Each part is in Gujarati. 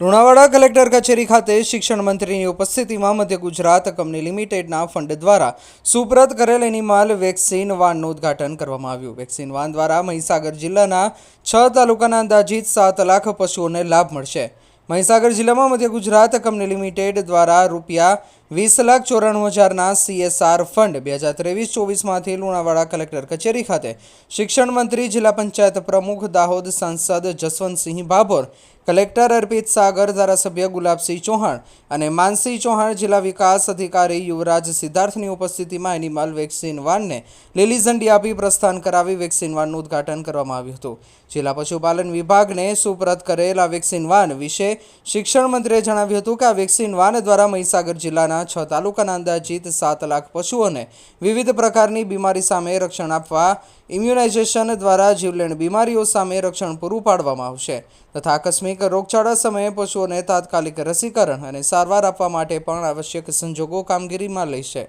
લુણાવાડા કલેક્ટર કચેરી ખાતે શિક્ષણ મંત્રીની ઉપસ્થિતિમાં મધ્ય ગુજરાત કંપની લિમિટેડના ફંડ દ્વારા સુપ્રત કરેલ એનિમલ વેક્સિન વાનનું ઉદ્ઘાટન કરવામાં આવ્યું. વેક્સિન વાન દ્વારા મહીસાગર જિલ્લાના છ તાલુકાના અંદાજિત સાત લાખ પશુઓને લાભ મળશે. મહીસાગર જિલ્લામાં મધ્ય ગુજરાત કંપની લિમિટેડ દ્વારા રૂપિયા વીસ લાખ ચોરાણું હજારના સીએસઆર ફંડ બે હજાર ત્રેવીસ ચોવીસમાંથી લુણાવાડા કલેક્ટર કચેરી ખાતે શિક્ષણ મંત્રી જિલ્લા પંચાયત પ્રમુખ દાહોદ સાંસદ જસવંતસિંહ ભાભોર કલેક્ટર અર્પિત સાગર, ધારાસભ્ય ગુલાબસિંહ ચૌહાણ અને માનસિંહ ચૌહાણ, જિલ્લા વિકાસ અધિકારી યુવરાજ સિદ્ધાર્થની ઉપસ્થિતિમાં એનિમલ વેક્સિન વાનને લીલી ઝંડી આપી પ્રસ્થાન કરાવી વેક્સિન વાનનું ઉદ્ઘાટન કરવામાં આવ્યું હતું. જિલ્લા પશુપાલન વિભાગને સુપ્રત કરેલ આ વેક્સિન વાન વિશે શિક્ષણ મંત્રીએ જણાવ્યું હતું કે આ વેક્સિન વાન દ્વારા મહીસાગર જિલ્લાના છ તાલુકાના અંદાજિત સાત લાખ પશુઓને વિવિધ પ્રકારની બીમારી સામે રક્ષણ આપવા ઇમ્યુનાઇઝેશન દ્વારા જીવલેણ બીમારીઓ સામે રક્ષણ પૂરું પાડવામાં આવશે તથા આકસ્મિક રોગચાળા સમયે પશુઓને તાત્કાલિક રસીકરણ અને સારવાર આપવા માટે પણ આવશ્યક સંજોગો કામગીરીમાં લેશે.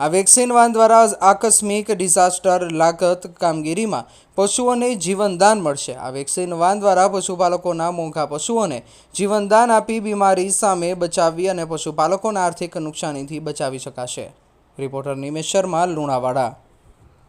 આ વેક્સિન વાન દ્વારા આકસ્મિક ડિઝાસ્ટર લાગત કામગીરીમાં પશુઓને જીવનદાન મળશે. આ વેક્સિન વાન દ્વારા પશુપાલકોના મોંઘા પશુઓને જીવનદાન આપી બીમારી સામે બચાવી અને પશુપાલકોના આર્થિક નુકસાનીથી બચાવી શકાશે. રિપોર્ટર નિમેશ શર્મા લુણાવાડા.